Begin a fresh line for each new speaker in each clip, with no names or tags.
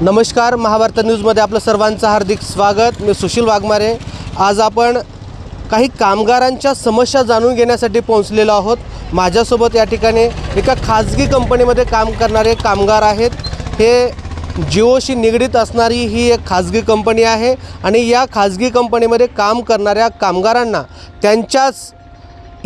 नमस्कार महाभारत न्यूजमध्ये आपलं सर्वांचं हार्दिक स्वागत. मी सुशील वाघमारे. आज आपण काही कामगारांच्या समस्या जाणून घेण्यासाठी पोहोचलेलो आहोत. माझ्यासोबत या ठिकाणी एका खाजगी कंपनीमध्ये काम करणारे कामगार आहेत. हे जिओशी निगडीत असणारी ही एक खाजगी कंपनी आहे आणि या खाजगी कंपनीमध्ये काम करणाऱ्या कामगारांना त्यांच्याच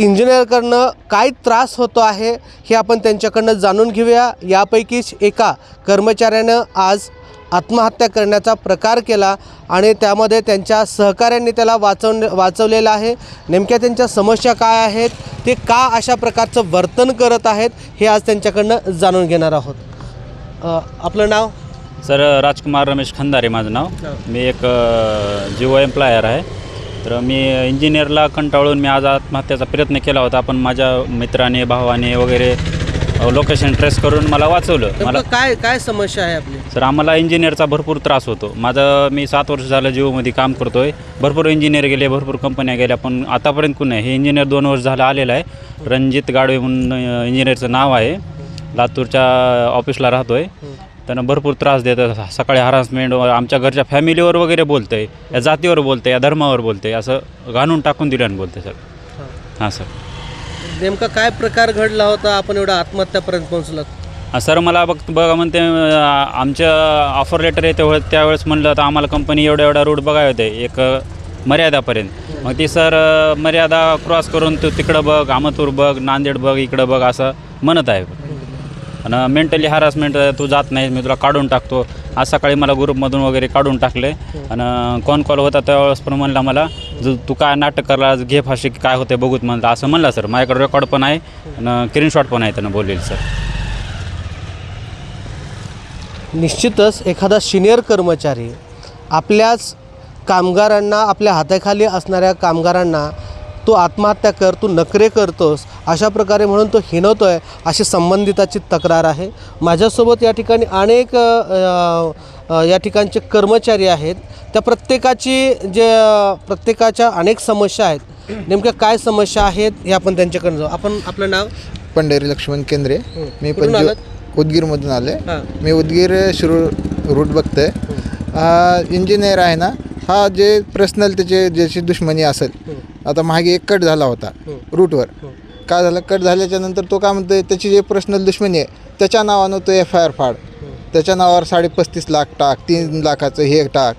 इंजिनिअरकडनं काय त्रास होतो आहे हे आपण त्यांच्याकडनं जाणून घेऊया. यापैकीच एका कर्मचाऱ्यानं आज आत्महत्या करण्याचा प्रकार केला आणि त्यामध्ये त्यांच्या सहकाऱ्यांनी त्याला वाचवण वाचवलेलं आहे. नेमक्या त्यांच्या समस्या काय आहेत ते का अशा प्रकारचं वर्तन करत आहेत हे आज त्यांच्याकडनं जाणून घेणार आहोत. आपलं नाव?
सर राजकुमार रमेश खंदारे माझं नाव. मी एक जिओ एम्प्लॉयर आहे. तर मी इंजिनियरला कंटाळून मी आज आत्महत्याचा प्रयत्न केला होता. पण माझ्या मित्राने भावाने वगैरे लोकेशन ट्रेस करून मला वाचवलं. मला
काय काय समस्या आहे आपली?
सर आम्हाला इंजिनियरचा भरपूर त्रास होतो. माझं मी सात वर्ष झालं जिओमध्ये काम करतो आहे भरपूर इंजिनियर गेले भरपूर कंपन्या गेल्या पण आतापर्यंत कोण हे इंजिनियर दोन वर्ष झालं आलेलं आहे. रणजित गाडवे म्हणून इंजिनियरचं नाव आहे. लातूरच्या ऑफिसला राहतो आहे त्यांना भरपूर त्रास देतं सकाळी हरासमेंट आमच्या घरच्या फॅमिलीवर वगैरे बोलतं आहे या जातीवर बोलतं आहे या धर्मावर बोलतं आहे असं घालून टाकून दिलं आणि बोलते सर हां. सर.
नेमका काय प्रकार घडला होता? आपण एवढा आत्महत्यापर्यंत पोहोचलात.
हा, सर मला बघ बघा म्हणते आमच्या ऑफर लेटर येते वेळ त्यावेळेस म्हणलं तर आम्हाला कंपनी एवढा एवढा रूट बघाय होते एक मर्यादापर्यंत. मग ती सर मर्यादा क्रॉस करून तू तिकडं बघ अहमदपूर बघ नांदेड बघ इकडं बघ असं म्हणत आहे. आणि मेंटली हॅरासमेंट तू जात नाही मी तुला काढून टाकतो. आज सकाळी मला ग्रुपमधून वगैरे काढून टाकले. आणि कॉन कॉल होता त्यावेळेस पण म्हणला मला जर तू काय नाटक करला घे फाशी काय होते बघूत म्हणलं. असं म्हणलं सर माझ्याकडे रेकॉर्ड पण आहे आणि स्क्रीनशॉट पण आहे त्यानं बोलेल सर.
निश्चितच एखादा सिनियर कर्मचारी आपल्याच कामगारांना आपल्या हाताखाली असणाऱ्या कामगारांना तू आत्महत्या कर तू नखरे करतोस अशा प्रकारे म्हणून तो हिणवतो आहे अशी संबंधिताची तक्रार आहे. माझ्यासोबत या ठिकाणी अनेक या ठिकाणचे कर्मचारी आहेत. त्या प्रत्येकाची जे प्रत्येकाच्या अनेक समस्या आहेत. नेमक्या काय समस्या आहेत हे आपण त्यांच्याकडे जाऊ. आपण आपलं नाव?
पंढरी लक्ष्मण केंद्रे. मी
आलात?
उदगीरमधून आले मी उदगीर शिरूर रूट बघतोय. इंजिनियर आहे ना. हा जे पर्सनल त्याचे ज्याची दुश्मनी असेल आता मागे एक कट झाला होता रूटवर. काय झालं? कट झाल्याच्यानंतर तो काय म्हणतोय त्याची जे पर्सनल दुश्मनी आहे त्याच्या नावानं तो एफ आय आर फाड. त्याच्या नावावर साडे पस्तीस लाख टाक तीन लाखाचं हे टाक.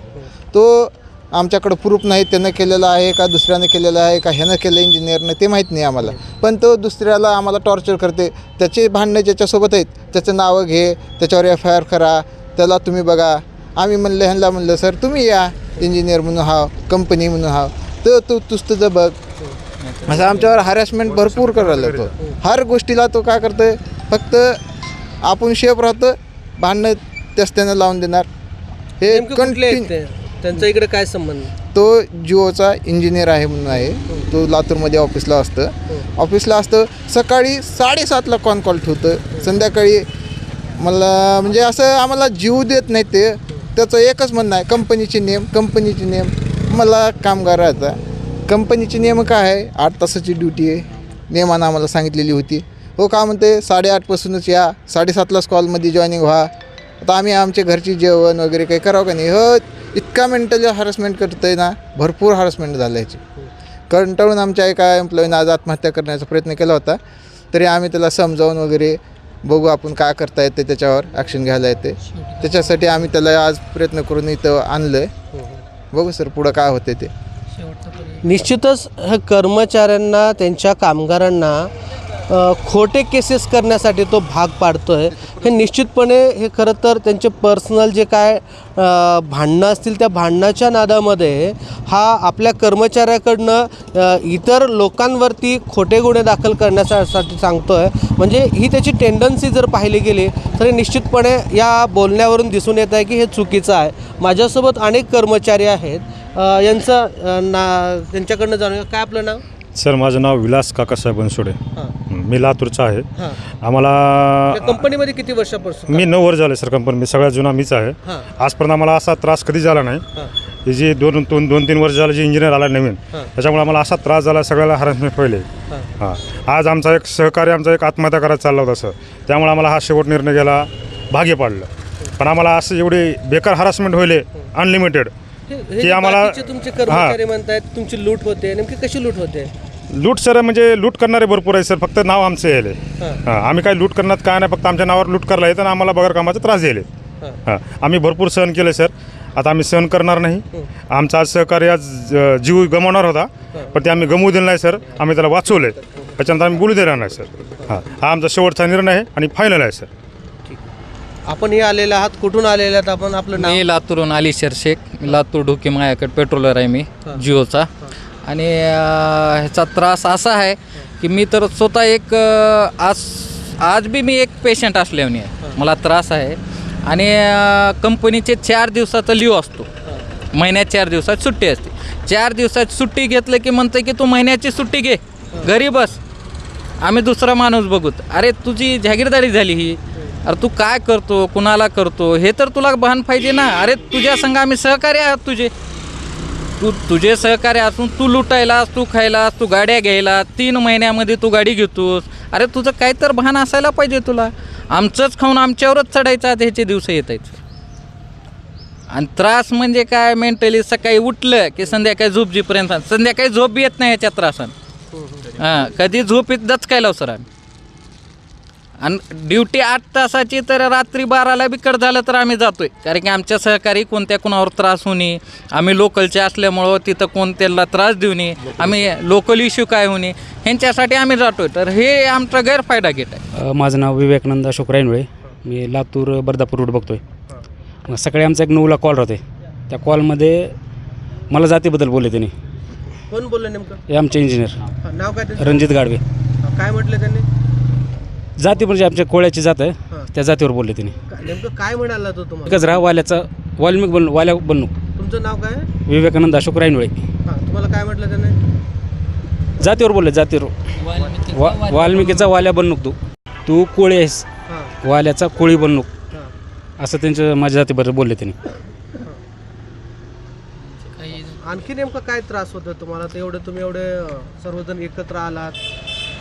तो आमच्याकडं प्रूफ नाही त्यानं केलेलं आहे का दुसऱ्यानं केलेलं आहे का ह्यानं केलं इंजिनियरनं ते माहीत नाही आम्हाला. पण तो दुसऱ्याला आम्हाला टॉर्चर करते. त्याचे भांडणं ज्याच्यासोबत आहेत त्याचं नावं घे त्याच्यावर एफ आय आर करा त्याला तुम्ही बघा. आम्ही म्हणलं ह्यांना म्हणलं सर तुम्ही या इंजिनियर म्हणून हाव कंपनी म्हणून हाव. तर तू तुझ तुझं बघ. असं आमच्यावर हॅरॅसमेंट भरपूर करायला तो हर गोष्टीला तो काय करतोय फक्त आपण शेप राहतं भांडणं त्याच त्यानं लावून देणार. हे कंटिन्यू?
त्यांचा इकडे काय संबंध?
तो जिओचा इंजिनियर आहे म्हणून आहे. तो लातूरमध्ये ऑफिसला असतं. ऑफिसला असतं सकाळी साडेसातला कॉन कॉल ठेवतं संध्याकाळी मला म्हणजे असं आम्हाला जीव देत नाही ते. त्याचं एकच म्हणणं आहे कंपनीचे नियम कंपनीचे नियम मला कामगाराचा कंपनीचे नियम काय आहे? आठ तासाची ड्युटी आहे. नियमानं आम्हाला सांगितलेली होती. हो का म्हणते? साडेआठपासूनच या. साडेसातलाच कॉलमध्ये जॉईनिंग व्हा. आता आम्ही आमच्या घरची जेवण वगैरे काही करावं का नाही? हो इतका मेंटली हॅरसमेंट करतं आहे ना. भरपूर हॅरसमेंट झालं याची. कंटाळून आमच्या एका एम्प्लॉईनं आज आत्महत्या करण्याचा प्रयत्न केला होता. तरी आम्ही त्याला समजावून वगैरे बघू आपण काय करता येते त्याच्यावर ॲक्शन घ्यायला येते त्याच्यासाठी आम्ही त्याला आज प्रयत्न करून इथं आणलं आहे हो, हो. बघू सर पुढं काय होते ते.
निश्चितच हे कर्मचाऱ्यांना त्यांच्या कामगारांना खोटे केसेस करण्यासाठी तो भाग पाडतो आहे हे निश्चितपणे हे खरं तर त्यांचे पर्सनल जे काय भांडणं असतील त्या भांडणाच्या नादामध्ये हा आपल्या कर्मचाऱ्याकडनं इतर लोकांवरती खोटे गुन्हे दाखल करण्यासाठी सांगतो आहे म्हणजे ही त्याची टेंडन्सी जर पाहिली गेली तर निश्चितपणे या बोलण्यावरून दिसून येत आहे की हे चुकीचं आहे. माझ्यासोबत अनेक कर्मचारी आहेत. यांचं ना त्यांच्याकडनं जाणूया. काय आपलं नाव?
सर माझं नाव विलास काकासाहेब बनसोडे.
हां.
मी लातूरचा आहे.
हां.
आम्हाला
कंपनीमध्ये किती वर्षापासून
मी नऊ वर्ष झाले सर कंपनी. मी सगळ्यात जुना मीच आहे.
हां.
आजपर्यंत आम्हाला असा त्रास कधी झाला नाही.
हां.
हे जे दोन दोन दोन तीन वर्ष झालं जे इंजिनियर आला नवीन
हां.
त्याच्यामुळे आम्हाला असा त्रास झाला सगळ्याला हरासमेंट पहिले.
हां.
हां. आज आमचा एक सहकारी आमचा एक आत्महत्या करायचा चालला होता सर. त्यामुळे आम्हाला हा शेवट निर्णय घ्यायला भाग्य पाडलं. पण आम्हाला असं एवढे बेकार हरासमेंट होईल अनलिमिटेड
हे- हे
आम्हाला-
बाकीचे तुमचे कर्मचारी म्हणतायत तुमची लूट होते नेमकी कशी लूट होते?
लूट सर म्हणजे लूट करणारे भरपूर आहे सर फक्त नाव आमचं यायले.
हां.
हां आम्ही काही लूट करण्यात काय नाही फक्त आमच्या नावावर लूट करायला येतं आणि आम्हाला बगर कामाचा त्रास द्यायले
हां.
हां आम्ही भरपूर सहन केलं सर. आता आम्ही सहन करणार नाही. आमचा आज सहकारी आज अ, जीव गमावणार होता पण ते आम्ही गमवू दिलं नाही सर. आम्ही त्याला वाचवलं आहे त्याच्यानंतर आम्ही बोलू देणार नाही सर. हां हा आमचा शेवटचा निर्णय आहे आणि फायनल आहे सर.
आपण हे आलेले आहात. कुठून आलेले आहात आपण? आपलं नाव?
मी लातूरहून अलीशर शेख मी लातूर ढोकी माझ्याकडे पेट्रोलर आहे मी जिओचा. आणि अं, ह्याचा त्रास असा आहे की मी तर स्वतः एक अं, आज आज बी मी एक पेशंट असल्याने आहे. मला त्रास आहे. आणि अं, कंपनीचे चार दिवसाचा लिव असतो. महिन्यात चार दिवसात सुट्टी असते. चार दिवसात सुट्टी घेतलं की म्हणतं की तू महिन्याची सुट्टी घे. घरी बस. आम्ही दुसरा माणूस बघूत. अरे तुझी जागीरदारी झाली ही. अरे तू काय करतो? कुणाला करतो? हे तर तुला भान पाहिजे ना. अरे तुझ्या संग आम्ही सहकार्य आहात तुझे. तू तुझे सहकार्य असून तू लुटायलास तू खायलास तू गाड्या घ्यायला तीन महिन्यामध्ये तू गाडी घेतोस. अरे तुझं काय तर भान असायला पाहिजे तुला. आमचंच खाऊन आमच्यावरच चढायचं आता ह्याचे दिवस येत आहेत. आणि त्रास म्हणजे काय? मेंटली सकाळी उठलं की संध्याकाळी झोप जीपर्यंत संध्याकाळी झोप बी येत नाही ह्याच्या त्रासानं. हां कधी झोप येत दचकायला सर आम्ही आणि ड्युटी आठ तासाची तर रात्री बाराला बी कट झालं तर आम्ही जातोय. कारण की आमच्या सहकारी कोणत्या कोणावर त्रास होणे आम्ही लोकलचे असल्यामुळं तिथं कोणत्याला त्रास देऊ नये. आम्ही लोकल इश्यू काय होणे ह्यांच्यासाठी आम्ही जातोय. तर हे आमचा गैरफायदा घेत आहे.
माझं नाव विवेकानंद अशोक रायनवळे मी लातूर बर्दापूर रोड बघतोय. मग सकाळी आमचा एक नऊला कॉल राहते त्या कॉलमध्ये मला जातीबद्दल बोलले त्यांनी.
कोण बोललं नेमकं?
हे आमचे इंजिनियर
नाव काय?
रणजित गाडवे
काय म्हटलं त्यांनी?
जाती म्हणजे आमच्या कोळ्याची जात आहे. त्या जातीवर बोलले त्यांनी
का- नेमकं काय म्हणाला तो तुम्हाला?
राहा वाल्याचा वाल्मिक बन वाल्या बनू
तुमचं नाव काय? आहे?
विवेकानंद अशोक रायनवळे
हा तुम्हाला काय म्हटलं त्याने?
जातीवर बोलले जातीवर. वा वाल्मिकीचा वाल्या बनूक तू. तू कोळी आहेस.
हां.
वाल्याचा कोळी बनूक
हां.
असं त्यांच्या माझ्या जातीबद्दल बोलले त्यांनी
आणखी नेमकं काय त्रास होतो तुम्हाला? तर एवढे तुम्ही एवढे अं, सर्वजण एकत्र आलात.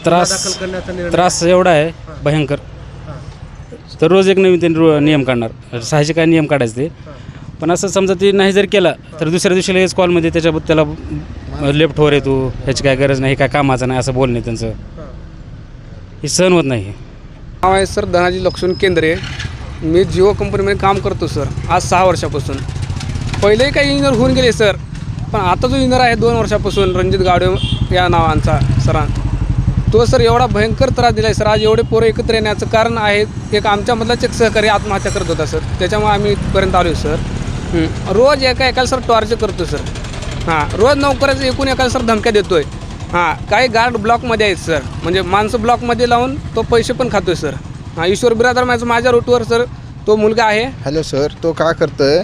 त्रास
दाखल करण्याचा निर्णय
त्रास एवढा आहे भयंकर.
हां.
तर रोज एक नवीन त्यांनी रो- नियम काढणार. साहजिक काय नियम काढायचे ते. पण असं समजा ते नाही जर केला तर दुसऱ्या दिवशी लगेच कॉलमध्ये त्याच्याबद्दल त्याला लेफ्ट वर येतो ह्याची काय गरज नाही हे काय कामाचं नाही असं बोलणे त्यांचं.
हां.
हे सहन होत नाही.
नाव आहे सर धनाजी लक्ष्मण केंद्रे. मी जिओ कंपनीमध्ये काम करतो सर. आज सहा वर्षापासून. पहिलेही काही इंजिनियर होऊन गेले सर. पण आता जो इंजिनियर आहे दोन वर्षापासून रणजित गावडे या नावांचा सरां तो सर एवढा भयंकर त्रास दिला आहे सर. आज एवढे पोरं एकत्र येण्याचं कारण आहे एक आमच्यामधलाच एक सहकारी आत्महत्या करत होता सर. त्याच्यामुळे आम्ही इथपर्यंत आलो सर. रोज एका एकाला सर टॉर्चर करतो सर. हां रोज नोकऱ्याचं एकूण एकाला सर धमक्या देतोय. हां काही गार्ड ब्लॉकमध्ये आहेत सर. म्हणजे माणसं ब्लॉकमध्ये लावून तो पैसे पण खातोय सर. हां ईश्वर बिरादर माझं माझ्या रूटवर सर तो मुलगा आहे.
हॅलो सर तो काय करतोय?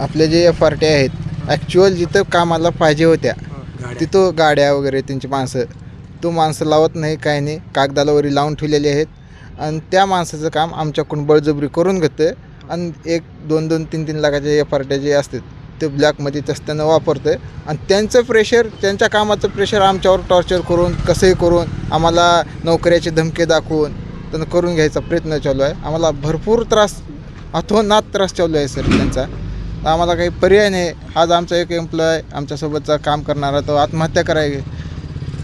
आपले जे एफ आर टी आहेत ॲक्च्युअल जिथं कामाला पाहिजे होत्या तिथं गाड्या वगैरे त्यांची माणसं तो माणसं लावत नाही काही नाही. कागदाला वरी लावून ठेवलेले आहेत. आणि त्या माणसाचं काम आमच्याकडून बळजबरी करून घेतं आणि एक दोन दोन तीन तीन लाखाचे एफ आर टी जे असतात ते ब्लॅकमध्ये त्यांना वापरतं आहे आणि त्यांचं प्रेशर त्यांच्या कामाचं प्रेशर आमच्यावर टॉर्चर करून कसंही करून आम्हाला नोकऱ्याचे धमके दाखवून त्यांना करून घ्यायचा प्रयत्न चालू आहे. आम्हाला भरपूर त्रास अथोनात त्रास चालू आहे सर त्यांचा. आम्हाला काही पर्याय नाही. आज आमचा एक एम्प्लॉय आमच्यासोबतचा काम करणारा तो आत्महत्या करायला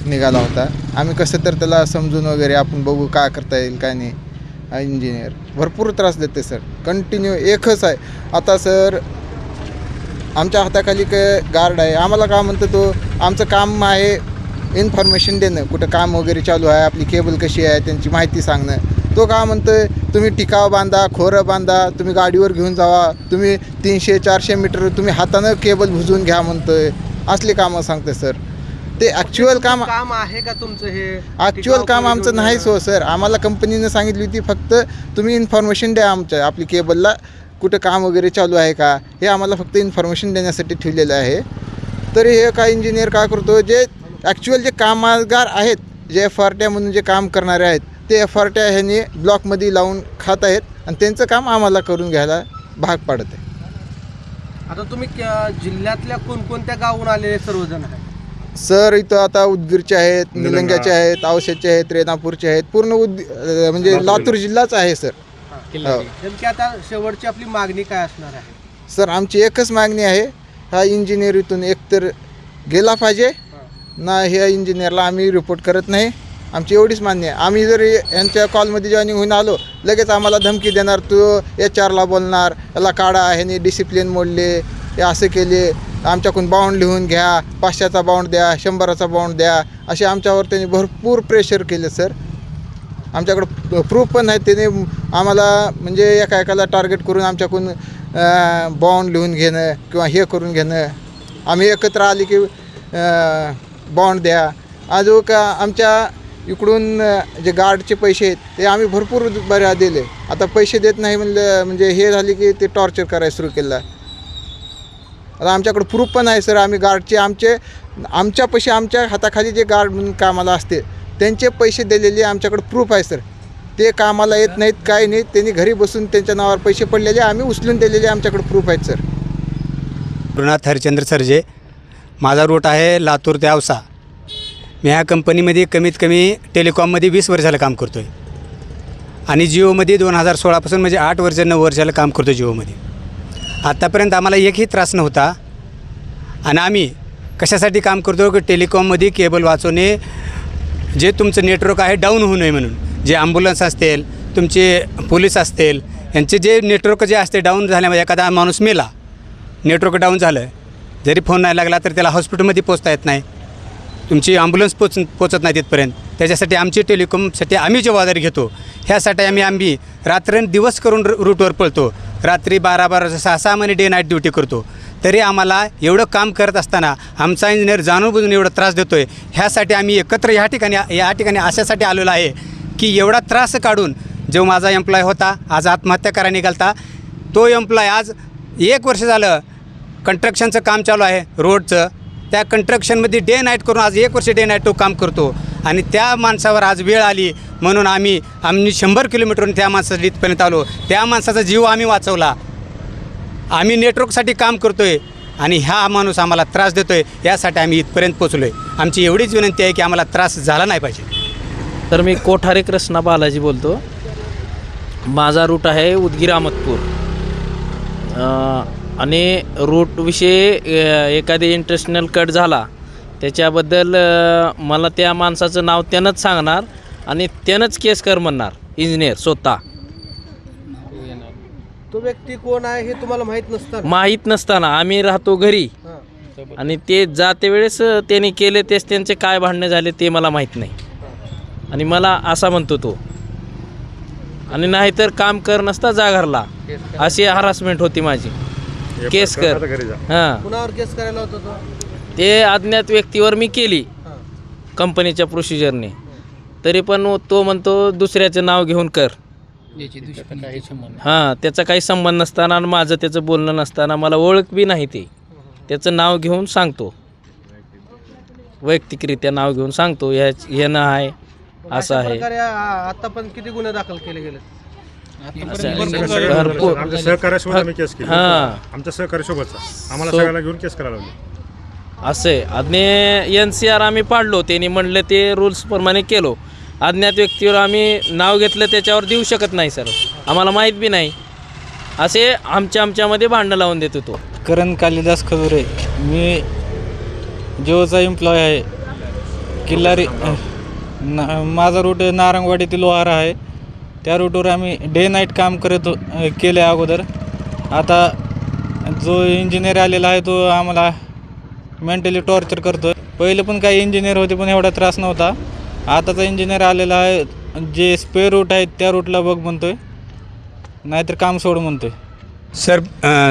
निघाला होता. आम्ही कसं तर त्याला समजून वगैरे आपण बघू काय करता येईल काय नाही. इंजिनियर भरपूर त्रास देते सर कंटिन्यू एकच आहे. आता सर आमच्या हाताखाली काय गार्ड आहे. आम्हाला काय म्हणतो तो आमचं काम आहे इन्फॉर्मेशन देणं. कुठं काम वगैरे चालू आहे आपली केबल कशी आहे त्यांची माहिती सांगणं. तो काय म्हणतो तुम्ही टिकाव बांधा खोरं बांधा तुम्ही गाडीवर घेऊन जावा. तुम्ही तीनशे चारशे मीटर तुम्ही हातानं केबल भुजून घ्या म्हणतोय. असली कामं सांगते सर ते ॲक्च्युअल काम
काम आहे का तुमचं हे?
ॲक्च्युअल काम आमचं नाहीच हो सर आम्हाला कंपनीनं सांगितली होती फक्त तुम्ही इन्फॉर्मेशन द्या आमच्या आपली केबलला कुठं काम वगैरे चालू आहे का? हे आम्हाला फक्त इन्फॉर्मेशन देण्यासाठी ठेवलेलं आहे. तर हे काय इंजिनियर काय करतो जे ॲक्च्युअल जे कामगार आहेत जे एफ आर ट्या म्हणून जे काम करणारे आहेत ते एफ आर ट्या ह्यांनी ब्लॉकमध्ये लावून खात आहेत आणि त्यांचं काम आम्हाला करून घ्यायला भाग पाडत आहे.
आता तुम्ही क- जिल्ह्यातल्या कोणकोणत्या गावून आलेले सर्वजण आहे
सर इथं आता उदगीरचे आहेत निलंग्याचे आहेत औषधचे आहेत रेणापूरचे आहेत पूर्ण उद अं, म्हणजे लातूर जिल्हाच आहे सर. हो.
नेमकी आता शेवटची आपली मागणी काय असणार आहे?
सर आमची एकच मागणी आहे हा इंजिनियर इथून एकतर गेला पाहिजे ना ह्या इंजिनियरला आम्ही रिपोर्ट करत नाही. आमची एवढीच मान्य आहे. आम्ही जर यांच्या कॉलमध्ये जॉईनिंग होऊन आलो लगेच आम्हाला धमकी देणार तू एच आरला बोलणार याला काढा ह्याने डिसिप्लिन मोडले हे असं केले आमच्याकडून बाउंड लिहून घ्या पाचशेचा बाउंड द्या शंभराचा बाउंड द्या असे आमच्यावर त्यांनी भरपूर प्रेशर केले सर आमच्याकडं प्रूफ पण आहेत त्याने आम्हाला म्हणजे एका एकाला टार्गेट करून आमच्याकडून बाउंड लिहून घेणं किंवा हे करून घेणं. आम्ही एकत्र आले की बाउंड द्या. अजून का आमच्या इकडून जे गार्डचे पैसे आहेत ते आम्ही भरपूर बऱ्या दिले. आता पैसे देत नाही म्हणलं म्हणजे हे झाले की ते टॉर्चर करायला सुरू केलं. आता आमच्याकडे प्रूफ पण आहे सर. आम्ही गार्डचे आमचे आमच्यापाशी आमच्या हाताखाली जे गार्ड म्हणून कामाला असते त्यांचे पैसे दिलेले आमच्याकडे प्रूफ आहे सर. ते कामाला येत नाहीत काय नाही त्यांनी घरी बसून त्यांच्या नावावर पैसे पडलेले आम्ही उचलून दिलेले आमच्याकडे प्रूफ आहेत सर.
गुरुनाथ हरिचंद्र सरजे माझा रूट आहे लातूर ते औसा. मी ह्या कंपनीमध्ये कमीत कमी टेलिकॉममध्ये वीस वर्षाला काम करतो आहे आणि जिओमध्ये दोन हजार सोळापासून म्हणजे आठ वर्ष नऊ वर्षाला काम करतो जिओमध्ये. आत्तापर्यंत आम्हाला एकही त्रास नव्हता. आणि आम्ही कशासाठी काम करतो की टेलिकॉममध्ये केबल वाचवणे जे तुमचं नेटवर्क आहे डाऊन होऊ नये म्हणून. जे ॲम्ब्युलन्स असतील तुमचे पोलीस असतील यांचे जे नेटवर्क जे असते डाऊन झाल्यामुळे एखादा माणूस मेला नेटवर्क डाऊन झालं जरी फोन नाही लागला तर त्याला हॉस्पिटलमध्ये पोचता येत नाही. तुमची ॲम्ब्युलन्स पोच पोचत नाही तिथपर्यंत त्याच्यासाठी आमची टेलिकॉमसाठी आम्ही जबाबदारी घेतो ह्यासाठी आम्ही आम्ही रात्रंदिवस करून रूटवर पळतो. रात्री बारा बारा सहा सहा महिने डे नाईट ड्युटी करतो. तरी आम्हाला एवढं काम करत असताना आमचा इंजिनियर जाणून बुजून एवढा त्रास देतो आहे ह्यासाठी आम्ही एकत्र ह्या ठिकाणी या ठिकाणी अशासाठी आलेलो आहे की एवढा त्रास काढून जो माझा एम्प्लॉय होता आज आत्महत्या करा निघालता तो एम्प्लॉय आज एक वर्ष झालं कंस्ट्रक्शनचं काम चालू आहे रोडचं. त्या कंट्रक्शनमध्ये डे नाईट करून आज एक वर्ष डे नाईट तो काम करतो. आणि त्या माणसावर आज वेळ आली म्हणून आम्ही आम्ही शंभर किलोमीटरवरून त्या माणसाच्या इथपर्यंत आलो. त्या माणसाचा जीव आम्ही वाचवला. आम्ही नेटवर्कसाठी काम करतो आहे आणि हा माणूस आम्हाला त्रास देतो आहे यासाठी आम्ही इथपर्यंत पोचलो आहे आमची एवढीच विनंती आहे की आम्हाला त्रास झाला नाही पाहिजे.
तर मी कोठारे कृष्णा बालाजी बोलतो. माझा रूट आहे उदगीर अहमदपूर. आणि रूटविषयी एखादी इंटरनॅशनल कट झाला त्याच्याबद्दल मला त्या माणसाचं नाव त्यानंच सांगणार आणि त्यानंच केस कर म्हणणार इंजिनियर स्वतः.
तो व्यक्ती कोण आहे हे तुम्हाला माहीत नसतं
माहीत नसताना आम्ही राहतो घरी. आणि ते जाते वेळेस त्यांनी केले तेच त्यांचे काय भांडणे झाले ते मला माहीत नाही. आणि मला असा म्हणतो तो. आणि नाहीतर काम कर नसता जा घरला अशी हरासमेंट होती माझी. केस कर. हां.
कुणावर केस करायला होता तो?
ते अज्ञात व्यक्तीवर मी केली. कंपनीच्या प्रोसिजरने तरी पण तो म्हणतो दुसऱ्याचं नाव घेऊन कर. हां त्याचा काही संबंध नसताना आणि माझं त्याचं बोलणं नसताना मला ओळख बी नाही ते. त्याचं नाव घेऊन सांगतो. वैयक्तिकरित्या नाव घेऊन सांगतो ह्या ह्यानं आहे असं
अशा
आहे.
प्रकारे आता पण किती गुन्हे दाखल केले गेले
भरपूर
आमच्या सहकार्यासोबत आम्ही केस केली.
हां.
आमच्या सहकार्यासोबतचा. आम्हाला
सो-
सगळ्याला घेऊन केस करायला लावली.
असे आणि एन सी आर आम्ही पाडलो त्यांनी म्हणलं ते रूल्सप्रमाणे केलो. अज्ञात व्यक्तीवर आम्ही नाव घेतलं त्याच्यावर देऊ शकत नाही सर. आम्हाला माहीत बी नाही. असे आमच्या आमच्यामध्ये भांडणं लावून देत होतो
करण कालिदास खजुरे. मी जिओचा एम्प्लॉय आहे. किल्लारी ना माझा रूट नारंगवाडी ते लोहारा आहे. त्या रूटवर आम्ही डे नाईट काम करत केले अगोदर. आता जो इंजिनियर आलेला आहे तो आम्हाला मेंटली टॉर्चर करतो पहिले पण काही इंजिनियर होते पण एवढा त्रास नव्हता. आताचा इंजिनियर आलेला आहे जे स्पे रूट आहेत त्या रूटला बघ म्हणतोय. नाहीतर काम सोड म्हणतोय.
सर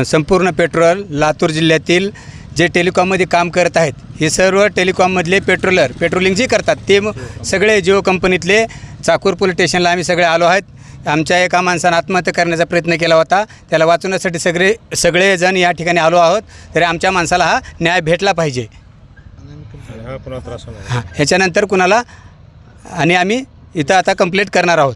संपूर्ण पेट्रोल लातूर जिल्ह्यातील जे टेलिकॉममध्ये काम करत आहेत हे सर्व टेलिकॉममधले पेट्रोलर पेट्रोलिंग जे करतात ते सगळे जिओ कंपनीतले चाकूर पोलीस स्टेशनला आम्ही सगळे आलो आहेत. आमच्या एका माणसानं आत्महत्या करण्याचा प्रयत्न केला होता. त्याला वाचवण्यासाठी सगळे सगळेजण या ठिकाणी आलो आहोत. तरी आमच्या माणसाला हा न्याय भेटला पाहिजे.
हां
ह्याच्यानंतर कुणाला आणि आम्ही इथं आता कंप्लीट करणार आहोत.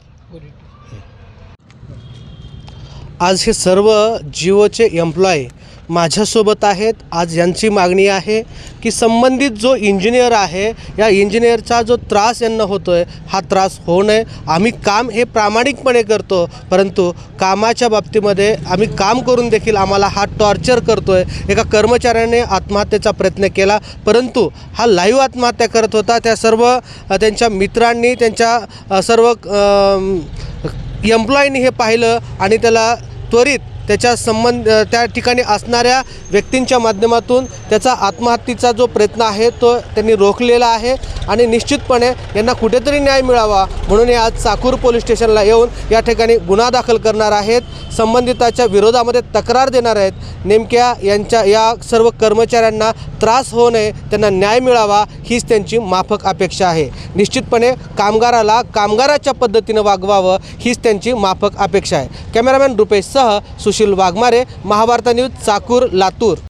आज हे सर्व जिओचे एम्प्लॉय माझ्यासोबत आहेत. आज यांची मागणी आहे की संबंधित जो इंजिनियर आहे या इंजिनियरचा जो त्रास यांना होतो आहे हा त्रास होऊ नये. आम्ही काम हे प्रामाणिकपणे करतो परंतु कामाच्या बाबतीमध्ये आम्ही काम करून देखील आम्हाला हा टॉर्चर करतो आहे एका कर्मचाऱ्याने आत्महत्येचा प्रयत्न केला परंतु हा लाईव्ह आत्महत्या करत होता. त्या सर्व त्यांच्या मित्रांनी त्यांच्या सर्व एम्प्लॉईनी हे पाहिलं आणि त्याला त्वरित त्याच्या संबंध त्या ठिकाणी असणाऱ्या व्यक्तींच्या माध्यमातून त्याचा आत्महत्येचा जो प्रयत्न आहे तो त्यांनी रोखलेला आहे आणि निश्चितपणे यांना कुठेतरी न्याय मिळावा म्हणून हे आज चाकूर पोलीस स्टेशनला येऊन या ठिकाणी गुन्हा दाखल करणार आहेत. संबंधिताच्या विरोधामध्ये तक्रार देणार आहेत. नेमक्या यांच्या या सर्व कर्मचाऱ्यांना त्रास होऊ नये त्यांना न्याय मिळावा हीच त्यांची माफक अपेक्षा आहे. निश्चितपणे कामगाराला कामगाराच्या पद्धतीनं वागवावं हीच त्यांची माफक अपेक्षा आहे. कॅमेरामॅन रुपेशसह सुशील वाघमारे महाभारत न्यूज चाकूर लातूर.